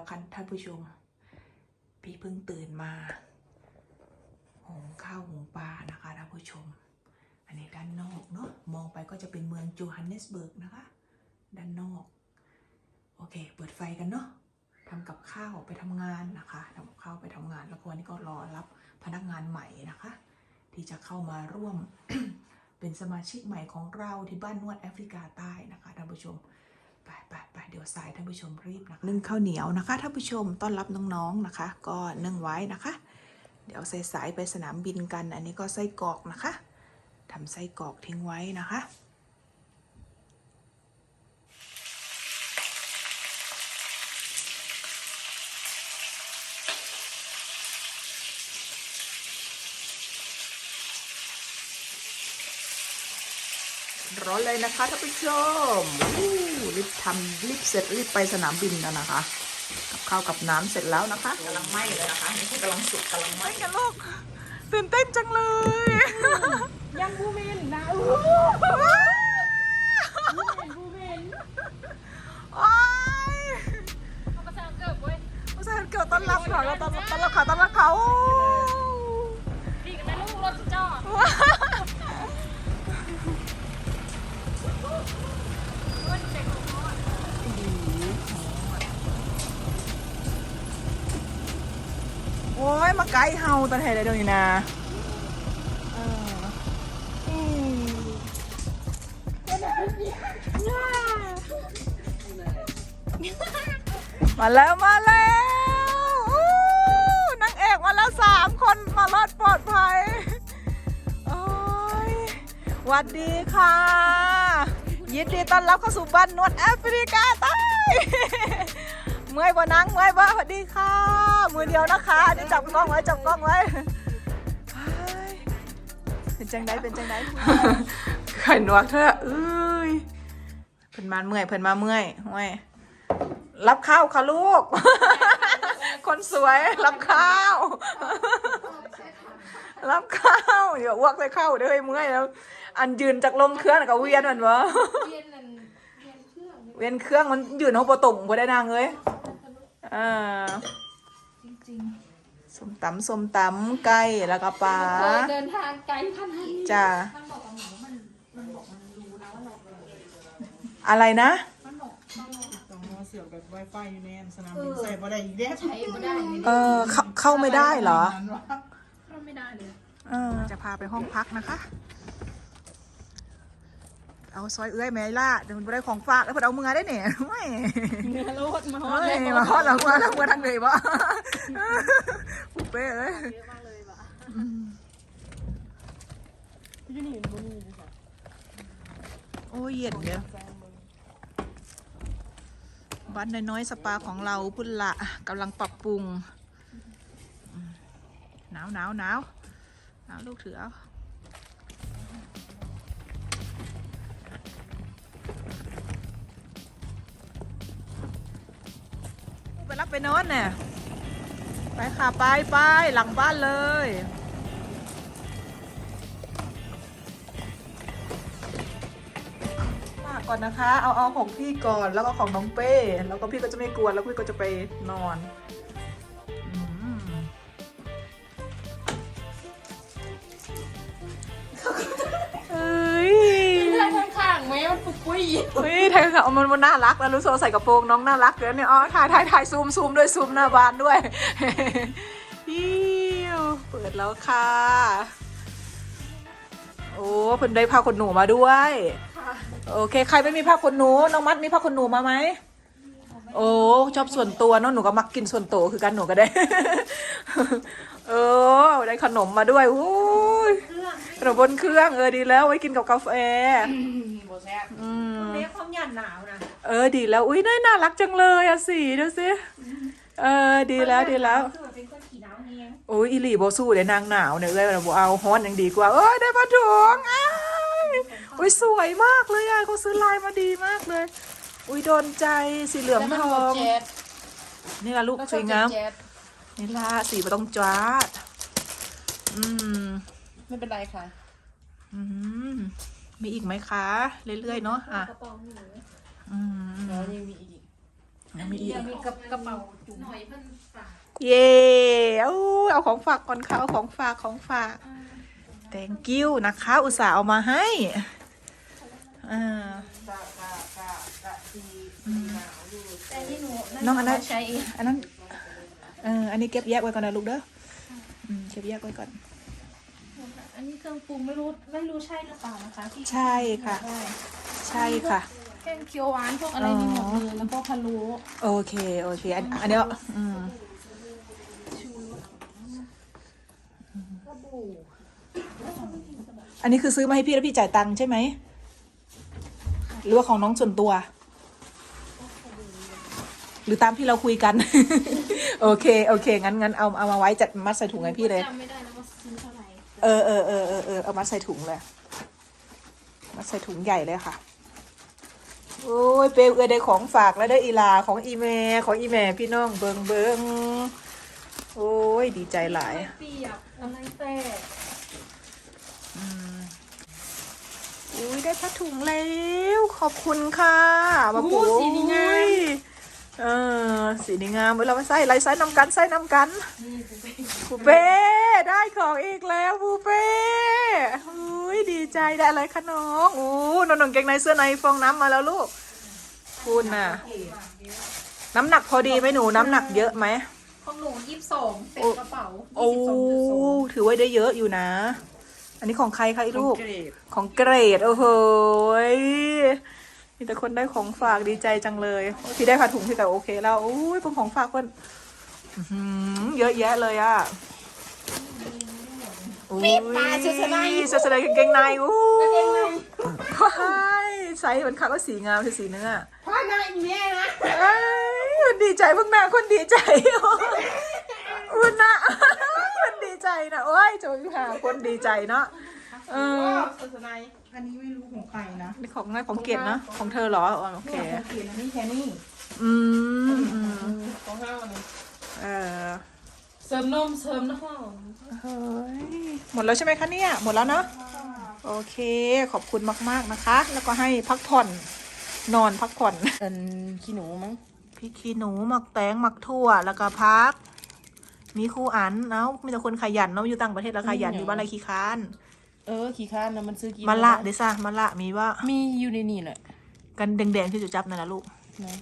ล้วคันท่านผู้ชม พี่เพิ่งตื่นมาหุงข้าวหุงปลานะคะท่านผู้ชม อันนี้ด้านนอกเนาะมองไปก็จะเป็นเมืองโจฮันเนสเบิร์กนะคะ ด้านนอก โอเค เปิดไฟกันเนาะทำกับข้าวไปทำงานนะคะทำกับข้าวไปทำงานแล้วก็วันนี้ก็รอรับพนักงานใหม่นะคะ ที่จะเข้ามาร่วมเป็นสมาชิกใหม่ของเราที่บ้านนวดแอฟริกาใต้นะคะท่านผู้ชมไปไป เดี๋ยวสายท่านผู้ชมรีบนะคะนึ่งข้าวเหนียวนะคะท่านผู้ชมต้อนรับน้องๆนะคะ ก็นึ่งไว้นะคะ เดี๋ยวสายๆไปสนามบินกัน อันนี้ก็ไส้กรอกนะคะทำไส้กรอกทิ้งไว้นะคะร้อนเลยนะคะท่านผู้ชม รีบทำรีบเสร็จรีบไปสนามบินกันนะคะ กับข้าวกับน้ำเสร็จแล้วนะคะกำลังไหม้เลยนะคะนี่คือกำลังสุกกำลังไหม้กันลูกตื่นเต้นจังเลยยังบูเมนนะว้าวบูเมนว้ายเขาประสานเกิดเว้ยอุตส่าห์เกิดต้อนรับค่ะต้อนรับต้อนรับค่ะต้อนรับเข มาไกด์เฮาตอนไหนเลยเดี๋ยนี้นะเอออืมมาแล้วมาแล้วอู้นางเอกมาแล้วสามคนมารอดปลอดภัยโอ้ยหวัดดีค่ะ ยินดีต้อนรับเข้าสู่บ้านนวดแอฟริกาใต้ เมื่อยบ่นังเมื่อยบ่สวัสดีค่ะ มือเดียวนะคะเดี๋ยวจับกล้องไว้จับกล้องไว้เฮ้ยเป็นจังไดเป็นจังไดไข่หนวกเธอเอ้ยเพิ่นมาเมื่อยเพิ่นมาเมื่อยห้วยรับข้าวค่ะลูก คนสวยรับข้าว รับข้าวเดี๋ยวอ้วกใส่ข้าวเด้อเฮ้ยเมื่อยแล้ว อันยืนจากลมเครื่องกับเวียนมันวะเรียนนั่นเรียนเครื่องเวียนเครื่องมันยืนเอาปตงบ่ได้นางเอ้ย อ่าจริงส้มตำส้มตำไก่แล้วก็ปลาๆเคยเดินทางไกลขนาดนี้จ้ามันบอกกับหนูว่ามันมันบอกมันรู้นะว่าเราอะไรนะ มันบอกมันบอก ต้องมาเสียบแบบ Wi-Fi อยู่ในสนามบินใส่บ่ได้อีกแล้วใช้ไม่ได้เลยเออเข้าเข้าไม่ได้เหรอ นั้นวะเราไม่ได้เลยเออจะพาไปห้องพักนะคะ เอาซอยเอื้อยแม่ล่าเดี๋ยวมันบ่ได้ของฝากแล้วเพิ่นเอามือได้เนี่ยไม่เนื้อรถมาฮอเฮ้ดยเลยมาฮอดเราเมื่อเราเมื่อทางเลยบ่ปุ๊บเป้เอ้ยเยอะมากเลยว่ะที่นี่มันมีเลยค่ะโอ้ยเย็นเดียวบ้านน้อยๆสปาของเราพุ่นละกำลังปรับปรุงอืมหนาวหนาวหนาวหนาวลูกถือเอา ไปรับไปนอนเนี่ยไปค่ะไปไปหลังบ้านเลยมาก่อนนะคะ เอาเอาของพี่ก่อนแล้วก็ของน้องเป้ แล้วก็พี่ก็จะไม่กวนแล้วพี่ก็จะไปนอนอย เพื่อนข้างๆ ไหมมันปุกปุ้ยเฮ้ยไทยค่ะมันมันน่ารักแล้วรู้สึกว่าใส่กระโปรงน้องน่ารักเดี๋ยวเนี่ยอ๋อถ่ายถ่ายถ่ายซูมซูมด้วยซูมหน้าบานด้วยอิวเปิดแล้วค่ะ โอ้เพิ่นได้ผ้าขนหนูมาด้วย โอเค ใครไม่มีผ้าขนหนู น้องมัดมีผ้าขนหนูมาไหมโอ้ชอบส่วนตัวเนาะหนูก็มักกินส่วนตัวคือกันหนูก็ได้ เออ ได้ขนมมาด้วยอู้ยขนมบนเครื่องเออดีแล้วไว้กินกับกาแฟโบแซ่บอืมเนี้ความหยาดหนาวนะเออดีแล้วอุ้ยน่าน่ารักจังเลยอะสีดูสิเออดีแล้วดีแล้วคือมันเป็นคนขี่หนาวเองโอ้ยอีหลีโบสู้เดี๋ยวนางหนาวเนี่ยเลยเราเอาฮ้อนยังดีกว่าเอ้ยได้ผ้าถุงอ้ายอุ้ยสวยมากเลยอะเขาซื้อลายมาดีมากเลยอุ้ยโดนใจสีเหลืองทองนี่ละลูกสวยงาม นี่ละสีไม่ต้องจ้าดอืม ไม่เป็นไรค่ะอืม มีอีกไหมคะ เรื่อยๆเนาะอะกระป๋องหนูอืมแล้วยังมีอีกยังมีอีก ยังมีกระกระเป๋าจุ๋มหน่อยเพิ่นฝากเย่เอาเอาของฝากก่อนค่ะเอาของฝากของฝาก thank you นะคะ อุตส่าห์เอามาให้อ่าแต่นี่หนูน้องอันนั้น ใช้เอง อันนั้น เอออันนี้เก็บแยกไว้ก่อนนะลูกเด้ออืมเก็บแยกไว้ก่อน อันนี้เครื่องปรุงไม่รู้ไม่รู้ใช่หรือเปล่านะคะที่ใช่ค่ะ ได้ใช่ค่ะ แกงเขียวหวานพวกอะไรนี่หมดเลยแล้วก็พะโล้โอเค โอเค อันอันเนี้ยอืมกระบู่อันนี้คือซื้อมาให้พี่แล้วพี่จ่ายตังค์ใช่ไหม หรือว่าของน้องส่วนตัว หรือตามที่เราคุยกัน โอเค โอเค งั้นงั้นเอาเอามาไว้จัดมัดใส่ถุงให้พี่เลย จำไม่ได้นะว่าซื้อเท่าไหร่เออเออเออเออเออเอามัดใส่ถุงเลย มัดใส่ถุงใหญ่เลยค่ะ โอ้ย เปลวเออได้ของฝากแล้วได้ออีลาของอีเมของอีแม่พี่น้องเบิงเบิงโอ้ย ดีใจหลาย เปียกอะไรแต่อุ้ยได้ผ้าถุงแล้ว ขอบคุณค่ะ มาปูสีนี้งาม เออสีนี้งามเวลามาใส่ไรใส่นำกันใส่นำกันปูเป้ได้ของอีกแล้วปูเป้อุ้ยดีใจได้อะไรคะน้องโอ้นนนเกงในเสื้อในฟองน้ำมาแล้วลูกคุณน่ะ น้ำหนักพอดีไหมหนูน้ำหนักเยอะไหมของหนูยี่สิบสองเต็มกระเป๋าโอ้ยี่สิบสองจุดสองถือว่าได้เยอะอยู่นะ อันนี้ของใครคะไอ้ลูกของเกรด โอ้โหย มีแต่คนได้ของฝากดีใจจังเลยโอ้ยพี่ได้ผ้าถุงพี่ก็โอเค แล้วโอ้ยเป็นของฝากคนอื้อหือเยอะแยะเลยอะมีปลาเสื้อสไนเสื้อสไนกางเกงในอู้ว้ายใส่เหมือนคักว่าสีงามคือสีเนื้อพ่อหน้าอีแม่นะเอ้ยมันดีใจพวกหน้าคนดีใจอุ่นนะมันดีใจนะโอ้ยจะไปหาคนดีใจเนาะเออศาสนาอันนี้ไม่รู้ ของใครนะนี่ของอะไรของเกดนะของเธอเหรออ๋อโอเคของเกียรติอันนี้แค่นี้อืมอืมของห้าวันนี้เออเสริมนมเสริมน้ำหอมเฮ้ยหมดแล้วใช่ไหมคะเนี่ย หมดแล้วเนาะ โอเค ขอบคุณมากๆนะคะ แล้วก็ให้พักผ่อน นอนพักผ่อน เป็นขี้หนูมั้งพริกขี้หนูหมักแตงหมักถั่ว แล้วก็พัก มีครูอันเนาะมีแต่คนขยันเนาะ อยู่ต่างประเทศแล้วขยัน อยู่บ้านไรขี้ค้าน เออขี้ข้านนะมันซื้อกินมะละเดซ่ามะละมีว่ามีอยู่ในนี่แหละกันแดงๆที่จะจับนั่นแหละลูกนะ